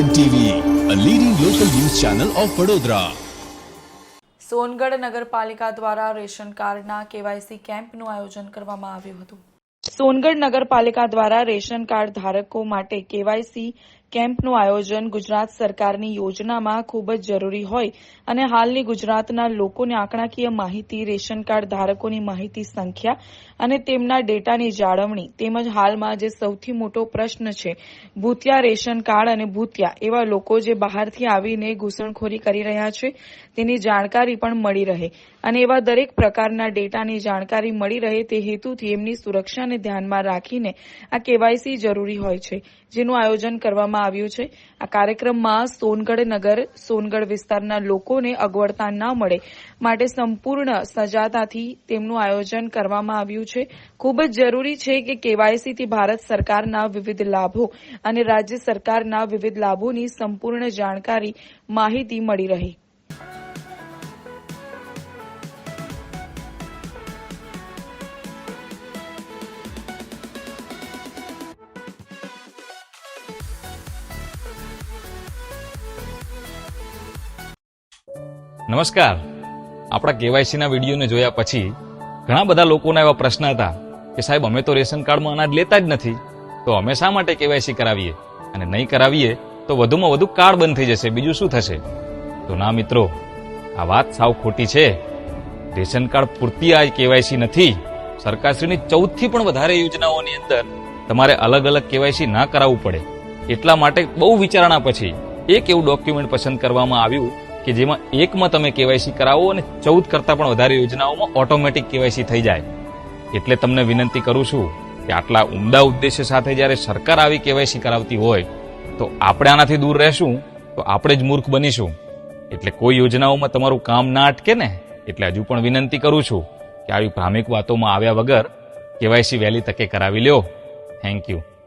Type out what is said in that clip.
N TV a leading local news channel of Vadodara Songadh નગરપાલિકા દ્વારા ration કાર્ડના KYC કેમ્પનું આયોજન કરવામાં આવ્યું હતું. સોનગઢ નગરપાલિકા દ્વારા રેશન કાર્ડ ધારકો માટે કેવાયસી કેમ્પનું આયોજન ગુજરાત સરકારની યોજનામાં ખૂબ જ જરૂરી હોય અને હાલની ગુજરાતના લોકોને આંકડાકીય માહિતી, રેશન કાર્ડ ધારકોની માહિતી સંખ્યા અને તેમના ડેટાની જાળવણી તેમજ હાલમાં જે સૌથી મોટો પ્રશ્ન છે, ભૂતિયા રેશન કાર્ડ અને ભૂતિયા એવા લોકો જે બહારથી આવીને ઘૂસણખોરી કરી રહ્યા છે, તેની જાણકારી પણ મળી રહે અને એવા દરેક પ્રકારના ડેટાની જાણકારી મળી રહે તે હેતુથી એમની સુરક્ષાને ધ્યાનમાં રાખીને આ કેવાયસી જરૂરી હોય છે, જેનું આયોજન કરવામાં આવ્યું છે. આ કાર્યક્રમમાં સોનગઢ નગર, સોનગઢ વિસ્તારના લોકોને અગવડતા ન મળે માટે સંપૂર્ણ સજાતાથી તેમનું આયોજન કરવામાં આવ્યું છે. ખૂબ જ જરૂરી છે કે કેવાયસીથી ભારત સરકારના વિવિધ લાભો અને રાજ્ય સરકારના વિવિધ લાભોની સંપૂર્ણ જાણકારી, માહિતી મળી રહે. નમસ્કાર. આપણા કેવાયસીના વિડીયોને જોયા પછી ઘણા બધા લોકોના એવા પ્રશ્ન હતા કે સાહેબ, અમે તો રેશન કાર્ડમાં અનાજ લેતા જ નથી, તો અમે શા માટે કેવાયસી કરાવીએ? અને નહીં કરાવીએ તો વધુમાં વધુ કાર્ડ બંધ થઈ જશે, બીજું શું થશે? તો ના મિત્રો, આ વાત સાવ ખોટી છે. રેશન કાર્ડ પૂરતી આ કેવાયસી નથી. સરકારશ્રીની ચૌદથી પણ વધારે યોજનાઓની અંદર તમારે અલગ અલગ કેવાયસી ના કરાવવું પડે. એટલા માટે બહુ વિચારણા પછી એક એવું ડોક્યુમેન્ટ પસંદ કરવામાં આવ્યું કે જેમાં એકમાં તમે કેવાયસી કરાવો અને ચૌદ કરતા પણ વધારે યોજનાઓમાં ઓટોમેટિક કેવાયસી થઈ જાય. એટલે તમને વિનંતી કરું છું કે આટલા ઉમદા ઉદ્દેશ્ય સાથે જ્યારે સરકાર આવી કેવાયસી કરાવતી હોય, તો આપણે આનાથી દૂર રહેશું, તો આપણે જ મૂર્ખ બનીશું. એટલે કોઈ યોજનાઓમાં તમારું કામ ના અટકે ને, એટલે હજુ પણ વિનંતી કરું છું કે આવી ભ્રામિક વાતોમાં આવ્યા વગર કેવાયસી વહેલી તકે કરાવી લ્યો. Thank you